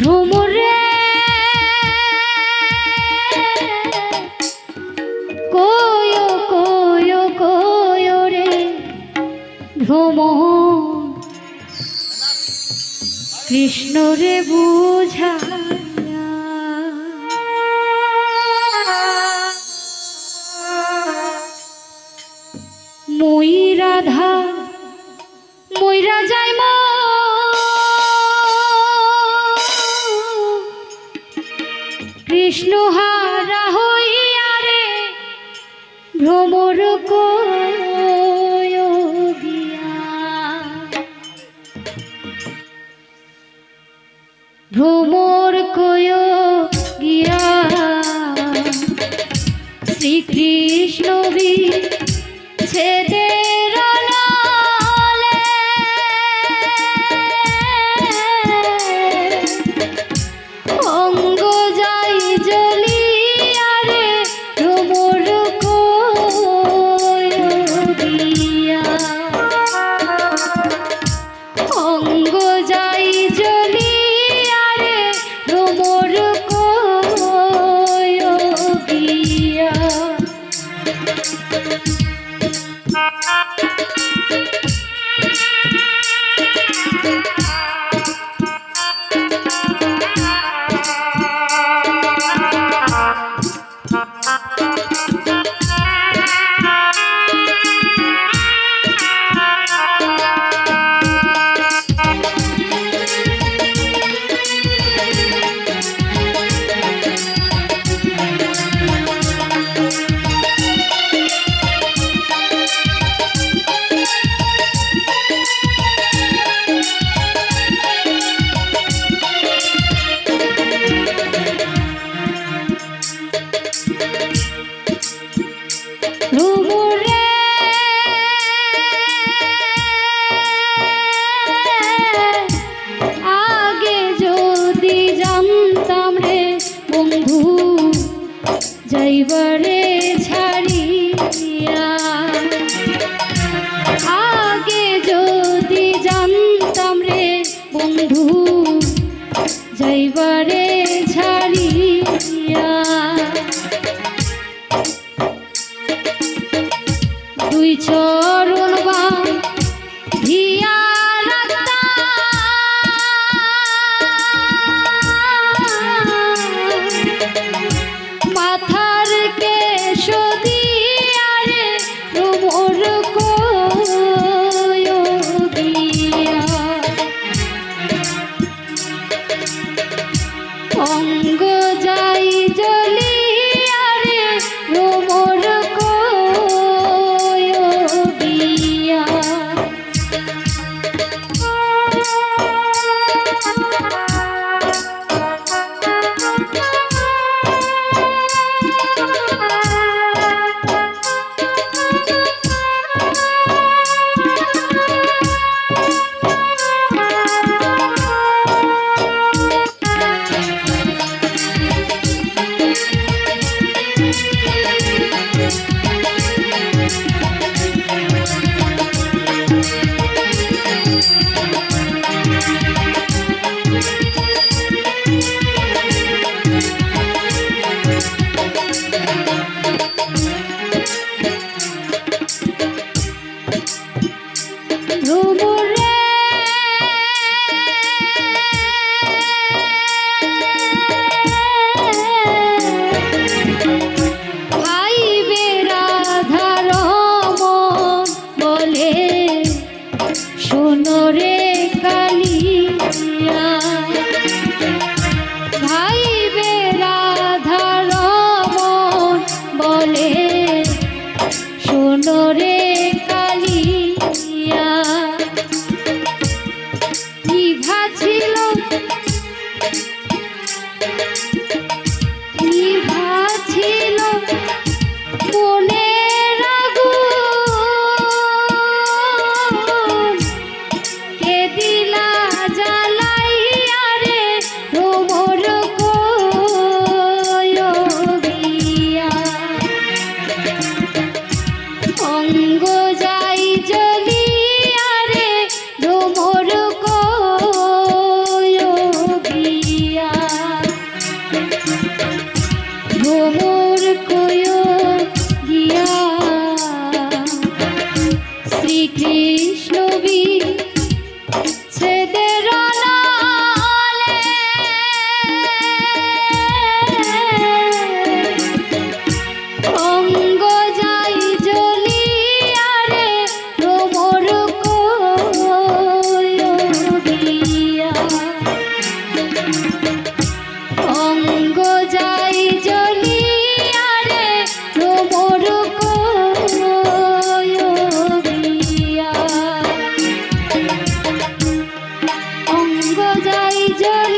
ভ্রমরে কয় কয় কয় রে। ভ্রম কৃষ্ণ রে বুঝা মই রাধা মইরা যাই মা কৃষ্ণ হারা হইয়া রে ভ্রমর ভ্রমর কয় গিয়া শ্রীকৃষ্ণ বি ছেদের ভ্রমরে যাইবারে ছাড়িয়া। আগে যদি জানতাম রে বন্ধু যাইবারে ছাড়িয়া 同归 ভ্রমরে শ্রীকৃষ্ণ বীর। সজাই জয়